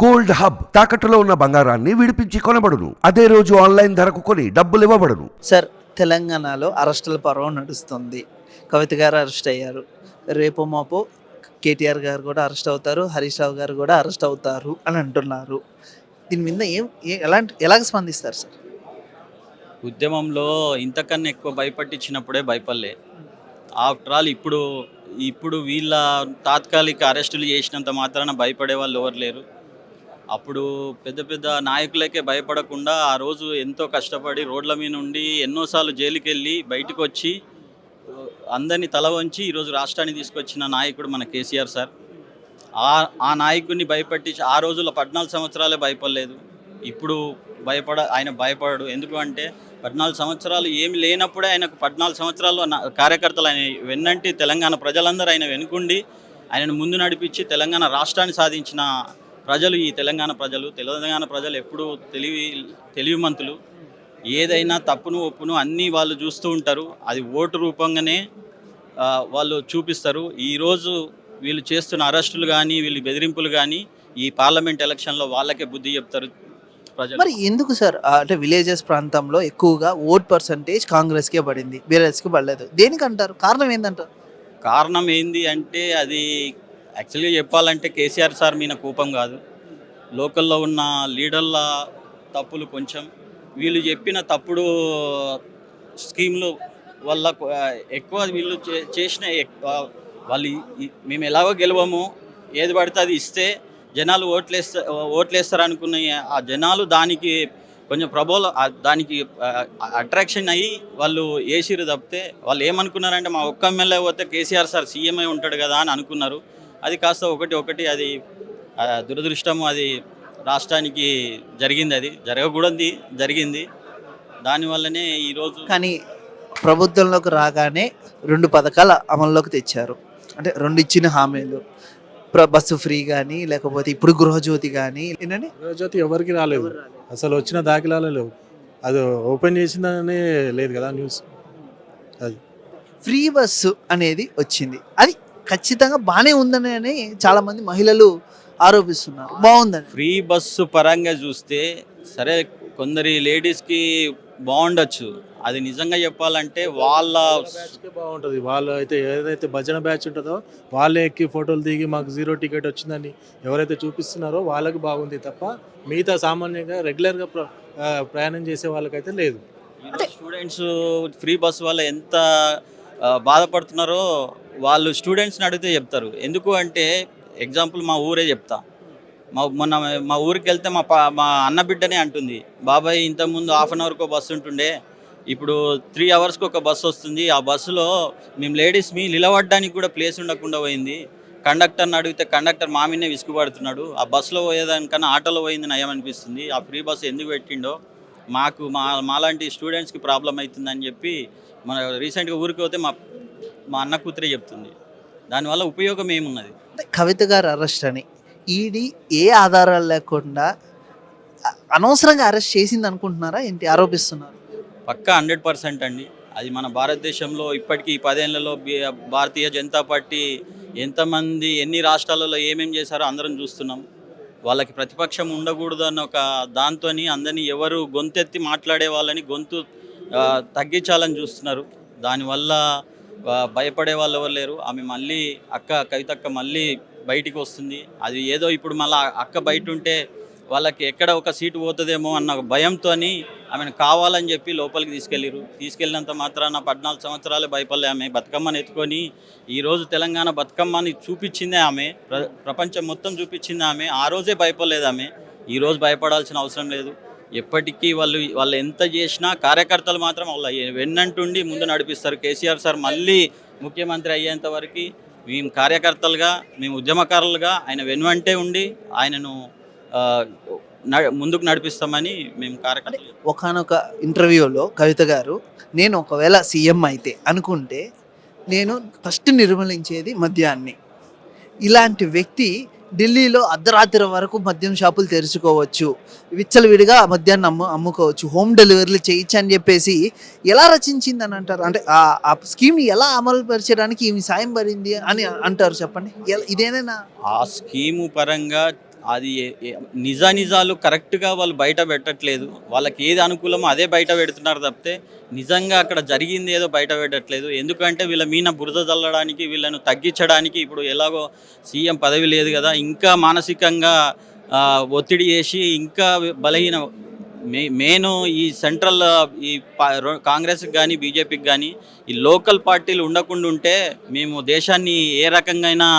Gold hub తాకట్టులో ఉన్న బంగారాన్ని విడిపించి కొనబడును. అదే రోజు ఆన్లైన్ ధరకు కొని డబ్బులు ఇవ్వబడును. సార్ తెలంగాణలో అరెస్టుల పర్వం నడుస్తుంది. కవిత గారు అరెస్ట్ అయ్యారు. రేపు మాపు కేటీఆర్ గారు కూడా అరెస్ట్ అవుతారు హరీష్ రావు గారు కూడా అరెస్ట్ అవుతారు అని అంటున్నారు. దీని మీద ఏం ఎలాంటి ఎలాగ స్పందిస్తారు సార్? ఉద్యమంలో ఇంతకన్నా ఎక్కువ భయపట్టించినప్పుడే భయపడలే. ఆఫ్టర్ ఆల్ ఇప్పుడు ఇప్పుడు వీళ్ళ తాత్కాలిక అరెస్టులు చేసినంత మాత్రాన భయపడే వాళ్ళు ఎవరు లేరు. అప్పుడు పెద్ద పెద్ద నాయకులకే భయపడకుండా ఆ రోజు ఎంతో కష్టపడి రోడ్ల మీద నుండి ఎన్నోసార్లు జైలుకి వెళ్ళి బయటకు వచ్చి అందరినీ తల వంచి ఈరోజు రాష్ట్రాన్ని తీసుకొచ్చిన నాయకుడు మన కేసీఆర్ సార్. ఆ ఆ నాయకుడిని భయపెట్టి ఆ రోజుల్లో పద్నాలుగు సంవత్సరాలే భయపడలేదు. ఇప్పుడు భయపడ ఆయన భయపడడు. ఎందుకంటే పద్నాలుగు సంవత్సరాలు ఏమి లేనప్పుడే ఆయనకు పద్నాలుగు సంవత్సరాలు కార్యకర్తలు ఆయన వెన్నంటి తెలంగాణ ప్రజలందరూ ఆయన వెనుకుండి ఆయనను ముందు నడిపించి తెలంగాణ రాష్ట్రాన్ని సాధించిన ప్రజలు ఈ తెలంగాణ ప్రజలు తెలంగాణ ప్రజలు ఎప్పుడూ తెలివి తెలివిమంతులు. ఏదైనా తప్పును ఒప్పును అన్నీ వాళ్ళు చూస్తూ ఉంటారు. అది ఓటు రూపంగానే వాళ్ళు చూపిస్తారు. ఈరోజు వీళ్ళు చేస్తున్న అరెస్టులు కానీ వీళ్ళు బెదిరింపులు కానీ ఈ పార్లమెంట్ ఎలక్షన్లో వాళ్ళకే బుద్ధి చెప్తారు ప్రజలు. మరి ఎందుకు సార్? అంటే విలేజెస్ ప్రాంతంలో ఎక్కువగా ఓట్ పర్సంటేజ్ కాంగ్రెస్కే పడింది బీఆర్ఎస్కి పడలేదు. దేనికి అంటారు కారణం ఏందంటారు? కారణం ఏంది అంటే అది యాక్చువల్గా చెప్పాలంటే కేసీఆర్ సార్ మీద కోపం కాదు. లోకల్లో ఉన్న లీడర్ల తప్పులు కొంచెం వీళ్ళు చెప్పిన తప్పుడు స్కీమ్లు వల్ల ఎక్కువ వీళ్ళు చే- చేసిన వాళ్ళు మేము ఎలాగో గెలవము ఏది పడితే అది ఇస్తే జనాలు ఓట్లేస్తా ఓట్లేస్తారు అనుకున్న ఆ జనాలు దానికి కొంచెం ప్రబోల దానికి అట్రాక్షన్ అయ్యి వాళ్ళు ఏసిరు తప్పితే వాళ్ళు ఏమనుకున్నారంటే మా ఒక్క ఎమ్మెల్యే పోతే కేసీఆర్ సార్ సీఎంఐ ఉంటాడు కదా అని అనుకున్నారు. అది కాస్త ఒకటి ఒకటి అది ఆ, దురదృష్టము అది రాష్ట్రానికి జరిగింది అది. జరగకూడదు జరిగింది. దానివల్లనే ఈరోజు కానీ ప్రభుత్వంలోకి రాగానే రెండు పథకాలు అమల్లోకి తెచ్చారు. అంటే రెండు ఇచ్చిన హామీలు. ప్ర- బస్సు ఫ్రీ కానీ లేకపోతే ఇప్పుడు గృహజ్యోతి కానీ ఏంటండి? జ్యోతి ఎవరికి రాలేదు. అసలు వచ్చిన దాఖలాలే లేవు. అది ఓపెన్ చేసిందనే లేదు కదా న్యూస్. అది. ఫ్రీ బస్సు అనేది వచ్చింది. అది ఖచ్చితంగా బాగానే ఉందని అని చాలా మంది మహిళలు ఆరోపిస్తున్నారు. బాగుందని ఫ్రీ బస్సు పరంగా చూస్తే సరే కొందరి లేడీస్కి బాగుండొచ్చు అది నిజంగా చెప్పాలంటే వాళ్ళ బాగుంటుంది వాళ్ళు అయితే ఏదైతే భజన బ్యాచ్ ఉంటుందో వాళ్ళే ఎక్కి ఫోటోలు దిగి మాకు జీరో టికెట్ వచ్చిందని ఎవరైతే చూపిస్తున్నారో వాళ్ళకి బాగుంది తప్ప మిగతా సామాన్యంగా రెగ్యులర్గా ప్రయాణం చేసే వాళ్ళకైతే లేదు. స్టూడెంట్స్ ఫ్రీ బస్ వల్ల ఎంత బాధపడుతున్నారో వాళ్ళు స్టూడెంట్స్ని అడిగితే చెప్తారు. ఎందుకు అంటే ఎగ్జాంపుల్ మా ఊరే చెప్తా. మా మొన్న మా ఊరికి వెళ్తే మా పా మా అన్న బిడ్డనే అంటుంది. బాబాయ్ ఇంతకుముందు హాఫ్ అన్ అవర్కి ఒక బస్సు ఉంటుండే. ఇప్పుడు త్రీ అవర్స్కి ఒక బస్సు వస్తుంది. ఆ బస్సులో మేము లేడీస్ మీ నిలబడడానికి కూడా ప్లేస్ ఉండకుండా పోయింది. కండక్టర్ని అడిగితే కండక్టర్ మా మీదనే విసుగుపడుతున్నాడు ఆ బస్సులో పోయేదానికన్నా ఆటోలో పోయింది నయం అనిపిస్తుంది. ఆ ఫ్రీ బస్సు ఎందుకు పెట్టిండో మాకు మా మాలాంటి స్టూడెంట్స్కి ప్రాబ్లం అవుతుందని చెప్పి మన రీసెంట్గా ఊరికి పోతే మా మా అన్న కూతురే చెప్తుంది. దానివల్ల ఉపయోగం ఏమున్నది? కవిత గారు అరెస్ట్ అని. ఈడీ ఏ ఆధారాలు లేకుండా అనవసరంగా అరెస్ట్ చేసింది అనుకుంటున్నారా ఏంటి? ఆరోపిస్తున్నారు? పక్కా హండ్రెడ్ పర్సెంట్ అండి. అది మన భారతదేశంలో ఇప్పటికీ ఈ పదేళ్ళలో భారతీయ జనతా పార్టీ ఎంతమంది ఎన్ని రాష్ట్రాలలో ఏమేం చేశారో అందరం చూస్తున్నాం. వాళ్ళకి ప్రతిపక్షం ఉండకూడదు అన్న ఒక దాంతో అందరినీ ఎవరు గొంతెత్తి మాట్లాడే వాళ్ళని గొంతు తగ్గించాలని చూస్తున్నారు. దానివల్ల భయపడే వాళ్ళు ఎవరు లేరు. ఆమె మళ్ళీ అక్క కవితక్క మళ్ళీ బయటికి వస్తుంది. అది ఏదో ఇప్పుడు మళ్ళీ అక్క బయట ఉంటే వాళ్ళకి ఎక్కడ ఒక సీటు పోతుందేమో అన్న భయంతో ఆమెను కావాలని చెప్పి లోపలికి తీసుకెళ్ళిరు. తీసుకెళ్ళినంత మాత్రాన పద్నాలుగు సంవత్సరాలు భయపడలే ఆమె. బతుకమ్మని ఎత్తుకొని ఈరోజు తెలంగాణ బతుకమ్మని చూపించిందే ఆమె. ప్ర ప్రపంచం మొత్తం చూపించింది ఆమె. ఆ రోజే భయపడలేదు ఆమె. ఈరోజు భయపడాల్సిన అవసరం లేదు. ఎప్పటికీ వాళ్ళు వాళ్ళు ఎంత చేసినా కార్యకర్తలు మాత్రం వాళ్ళు వెన్నంటుండి ముందు నడిపిస్తారు. కేసీఆర్ సార్ మళ్ళీ ముఖ్యమంత్రి అయ్యేంత వరకు మేము కార్యకర్తలుగా మేము ఉద్యమకారులుగా ఆయన వెనువంటే ఉండి ఆయనను ముందుకు నడిపిస్తామని మేము కార్యకర్తలు ఒకనొక ఇంటర్వ్యూలో కవిత గారు నేను ఒకవేళ సీఎం అయితే అనుకుంటే నేను ఫస్ట్ నిర్మూలించేది మద్యాన్ని. ఇలాంటి వ్యక్తి ఢిల్లీలో అర్ధరాత్రి వరకు మద్యం షాపులు తెరుచుకోవచ్చు. విచ్చలవిడిగా ఆ మద్యాన్ని అమ్ము అమ్ముకోవచ్చు. హోమ్ డెలివరీలు చేయొచ్చు అని చెప్పేసి ఎలా రచించింది అని అంటారు? అంటే ఆ స్కీమ్ స్కీమ్ని ఎలా అమలు పరచడానికి ఈమె సాయం పడింది అని అంటారు చెప్పండి. ఇదేనైనా ఇదేనా ఆ స్కీము పరంగా అది నిజానిజాలు కరెక్ట్గా వాళ్ళు బయట పెట్టట్లేదు. వాళ్ళకి ఏది అనుకూలమో అదే బయట పెడుతున్నారు తప్పితే నిజంగా అక్కడ జరిగింది ఏదో బయట పెట్టట్లేదు. ఎందుకంటే వీళ్ళ మీన బురద చల్లడానికి వీళ్ళను తగ్గించడానికి ఇప్పుడు ఎలాగో సీఎం పదవి లేదు కదా. ఇంకా మానసికంగా ఒత్తిడి చేసి ఇంకా బలహీన మే మెయిన్ ఈ సెంట్రల్ ఈ రో- కాంగ్రెస్కి కానీ బీజేపీకి కానీ ఈ లోకల్ పార్టీలు ఉండకుండా ఉంటే మేము దేశాన్ని ఏ రకంగా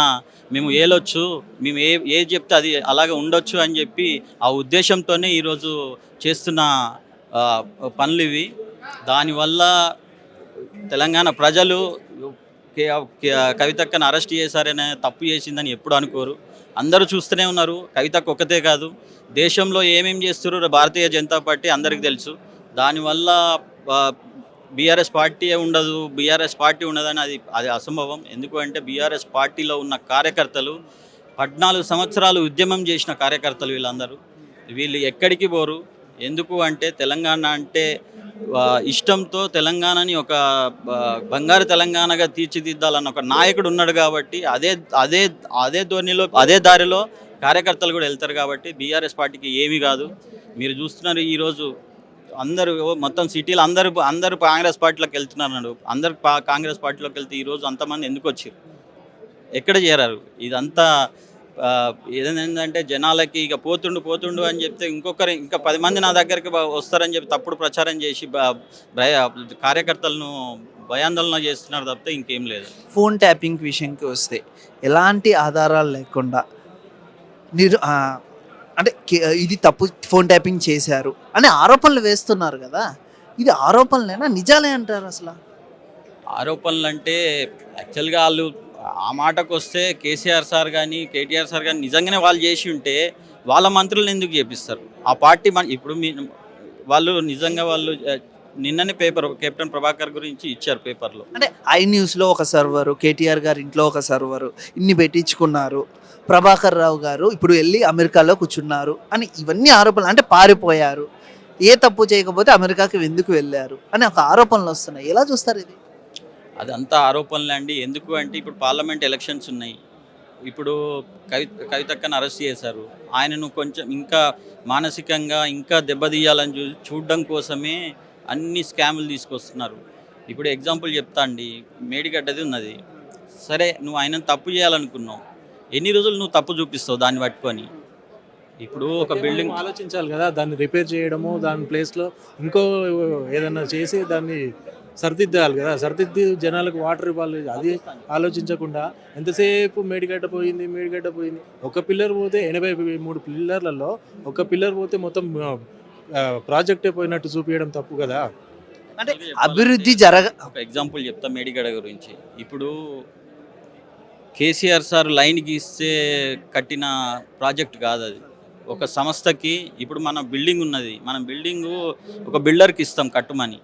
మేము ఏలొచ్చు మేము ఏ ఏది చెప్తే అది అలాగే ఉండొచ్చు అని చెప్పి ఆ ఉద్దేశంతోనే ఈరోజు చేస్తున్న పనులు ఇవి. దానివల్ల తెలంగాణ ప్రజలు కవితక్కను అరెస్ట్ చేశారనే తప్పు చేసిందని ఎప్పుడు అనుకోరు. అందరూ చూస్తూనే ఉన్నారు. కవితకు ఒక్కతే కాదు. దేశంలో ఏమేం చేస్తున్నారో భారతీయ జనతా పార్టీ అందరికీ తెలుసు. దానివల్ల బీఆర్ఎస్ పార్టీ ఉండదు బీఆర్ఎస్ పార్టీ ఉండదని అది అది అసంభవం. ఎందుకు అంటే బీఆర్ఎస్ పార్టీలో ఉన్న కార్యకర్తలు పద్నాలుగు సంవత్సరాలు ఉద్యమం చేసిన కార్యకర్తలు వీళ్ళందరూ. వీళ్ళు ఎక్కడికి పోరు? ఎందుకు అంటే తెలంగాణ అంటే ఇష్టంతో తెలంగాణని ఒక బంగారు తెలంగాణగా తీర్చిదిద్దాలన్న ఒక నాయకుడు ఉన్నాడు కాబట్టి అదే అదే అదే ధోరణిలో అదే దారిలో కార్యకర్తలు కూడా వెళ్తారు కాబట్టి బీఆర్ఎస్ పార్టీకి ఏమీ కాదు. మీరు చూస్తున్నారు ఈరోజు అందరూ మొత్తం సిటీలో అందరు అందరూ కాంగ్రెస్ పార్టీలోకి వెళ్తున్నారు అన్నాడు అందరు పా- కాంగ్రెస్ పార్టీలోకి వెళ్తే ఈరోజు అంతమంది ఎందుకు వచ్చారు? ఎక్కడ చేరారు? ఇదంతా ఆ, ఏదేంటంటే జనాలకి ఇక పోతుండు పోతుండు అని చెప్తే ఇంకొకరు ఇంకా పది మంది నా దగ్గరికి వస్తారని చెప్పి తప్పుడు ప్రచారం చేసి భయ కార్యకర్తలను భయాందోళన చేస్తున్నారు తప్పితే ఇంకేం లేదు. ఫోన్ ట్యాపింగ్ విషయంకి వస్తే ఎలాంటి ఆధారాలు లేకుండా నిరు అంటే కే- ఇది తప్పు ఫోన్ ట్యాపింగ్ చేశారు అని ఆరోపణలు వేస్తున్నారు కదా. ఇది ఆరోపణలేనా? నిజాలే అంటారు అసలు. ఆరోపణలు అంటే యాక్చువల్గా వాళ్ళు ఆ మాటకు వస్తే కేసీఆర్ సార్ కానీ కేటీఆర్ సార్ కానీ నిజంగానే వాళ్ళు చేసి ఉంటే వాళ్ళ మంత్రులను ఎందుకు చేపిస్తారు? ఆ పార్టీ మన ఇప్పుడు మీ వాళ్ళు నిజంగా వాళ్ళు నిన్ననే పేపర్ కెప్టెన్ ప్రభాకర్ గురించి ఇచ్చారు పేపర్లో. అంటే ఐ న్యూస్లో ఒక సర్వరు కేటీఆర్ గారి ఇంట్లో ఒక సర్వరు ఇన్ని పెట్టించుకున్నారు. ప్రభాకర్ రావు గారు ఇప్పుడు వెళ్ళి అమెరికాలో కూర్చున్నారు అని ఇవన్నీ ఆరోపణలు అంటే పారిపోయారు. ఏ తప్పు చేయకపోతే అమెరికాకి ఎందుకు వెళ్ళారు అని ఒక ఆరోపణలు వస్తున్నాయి. ఎలా చూస్తారు ఇది? అదంతా ఆరోపణలే అండి. ఎందుకు అంటే ఇప్పుడు పార్లమెంట్ ఎలక్షన్స్ ఉన్నాయి. ఇప్పుడు కవి కవితక్కను అరెస్ట్ చేశారు. ఆయనను కొంచెం ఇంకా మానసికంగా ఇంకా దెబ్బతీయాలని చూ చూడడం కోసమే అన్ని స్కాములు తీసుకొస్తున్నారు. ఇప్పుడు ఎగ్జాంపుల్ చెప్తా అండి. మేడిగడ్డది ఉన్నది. సరే నువ్వు ఆయనను తప్పు చేయాలనుకున్నావు. ఎన్ని రోజులు నువ్వు తప్పు చూపిస్తావు దాన్ని పట్టుకొని? ఇప్పుడు ఒక బిల్డింగ్ ఆలోచించాలి కదా దాన్ని రిపేర్ చేయడము దాని ప్లేస్లో ఇంకో ఏదన్నా చేసి దాన్ని సరిదిద్దాలి కదా. సరిదిద్ది జనాలకు వాటర్ ఇవ్వాలి. అది ఆలోచించకుండా ఎంతసేపు మేడిగడ్డ పోయింది మేడిగడ్డ పోయింది. ఒక పిల్లర్ పోతే ఎనభై మూడు పిల్లర్లలో ఒక పిల్లర్ పోతే మొత్తం ప్రాజెక్టే పోయినట్టు చూపించడం తప్పు కదా? అంటే అభివృద్ధి జరగ ఒక ఎగ్జాంపుల్ చెప్తా మేడిగడ గురించి. ఇప్పుడు కేసీఆర్ సార్ లైన్ గీస్తే కట్టిన ప్రాజెక్ట్ కాదు అది. ఒక సంస్థకి ఇప్పుడు మన బిల్డింగ్ ఉన్నది. మనం బిల్డింగు ఒక బిల్డర్కి ఇస్తాం కట్టుమని.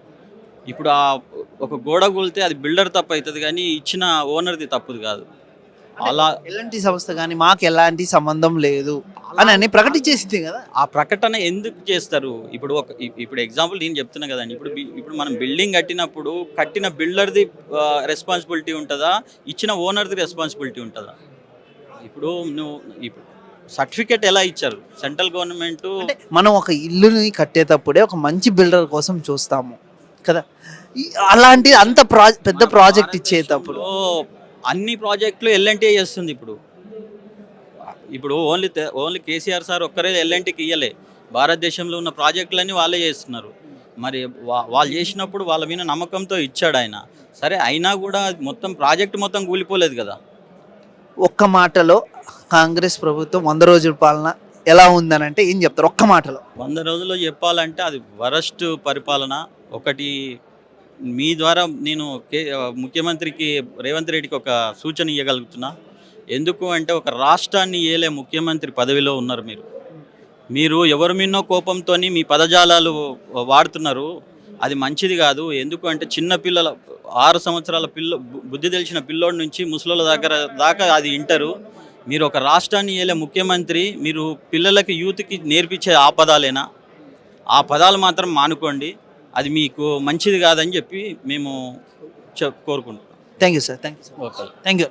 ఇప్పుడు ఆ ఒక గోడ కూలితే అది బిల్డర్ తప్పు అవుతుంది కానీ ఇచ్చిన ఓనర్ది తప్పుది కాదు. అలా ఎలాంటి సంస్థ కానీ మాకు ఎలాంటి సంబంధం లేదు అని అని ప్రకటించేసింది కదా. ఆ ప్రకటన ఎందుకు చేస్తారు? ఇప్పుడు ఒక ఇప్పుడు ఎగ్జాంపుల్ నేను చెప్తున్నా కదండి. ఇప్పుడు ఇప్పుడు మనం బిల్డింగ్ కట్టినప్పుడు కట్టిన బిల్డర్ది రెస్పాన్సిబిలిటీ ఉంటుందా? ఇచ్చిన ఓనర్ది రెస్పాన్సిబిలిటీ ఉంటుందా? ఇప్పుడు నువ్వు ఇప్పుడు సర్టిఫికేట్ ఎలా ఇచ్చారు? సెంట్రల్ గవర్నమెంట్ మనం ఒక ఇల్లుని కట్టేటప్పుడే ఒక మంచి బిల్డర్ కోసం చూస్తాము కదా. అలాంటి అంత ప్రా పెద్ద ప్రాజెక్ట్ ఇచ్చేటప్పుడు అన్ని ప్రాజెక్టులు ఎల్ఎన్టీ చేస్తుంది ఇప్పుడు. ఇప్పుడు ఓన్లీ ఓన్లీ కేసీఆర్ సార్ ఒక్కరే ఎల్ఎన్టీకి ఇయ్యలే. భారతదేశంలో ఉన్న ప్రాజెక్టులన్నీ వాళ్ళే చేస్తున్నారు. మరి వా- వాళ్ళు చేసినప్పుడు వాళ్ళ మీద నమ్మకంతో ఇచ్చాడు ఆయన. సరే అయినా కూడా మొత్తం ప్రాజెక్ట్ మొత్తం కూలిపోలేదు కదా. ఒక్క మాటలో కాంగ్రెస్ ప్రభుత్వం వంద రోజుల పాలన ఎలా ఉందని అంటే ఏం చెప్తారు? ఒక్క మాటలో. వంద రోజుల్లో చెప్పాలంటే అది వరస్ట్ పరిపాలన. ఒకటి మీ ద్వారా నేను కే ముఖ్యమంత్రికి రేవంత్ రెడ్డికి ఒక సూచన ఇవ్వగలుగుతున్నా ఎందుకు అంటే ఒక రాష్ట్రాన్ని ఏలే ముఖ్యమంత్రి పదవిలో ఉన్నారు మీరు. మీరు ఎవరి మీనో కోపంతో మీ పదజాలాలు వాడుతున్నారు. అది మంచిది కాదు. ఎందుకు అంటే చిన్న పిల్లల ఆరు సంవత్సరాల పిల్ల బుద్ధి తెలిసిన పిల్లోడి నుంచి ముసలోళ్ళ దగ్గర దాకా అది వింటారు మీరు ఒక రాష్ట్రాన్ని ఏలే ముఖ్యమంత్రి మీరు పిల్లలకి యూత్కి నేర్పించే ఆ పదాలేనా? ఆ పదాలు మాత్రం మానుకోండి. అది మీకు మంచిది కాదని చెప్పి మేము కోరుకుంటున్నాం. Thank you sir thank you sir okay thank you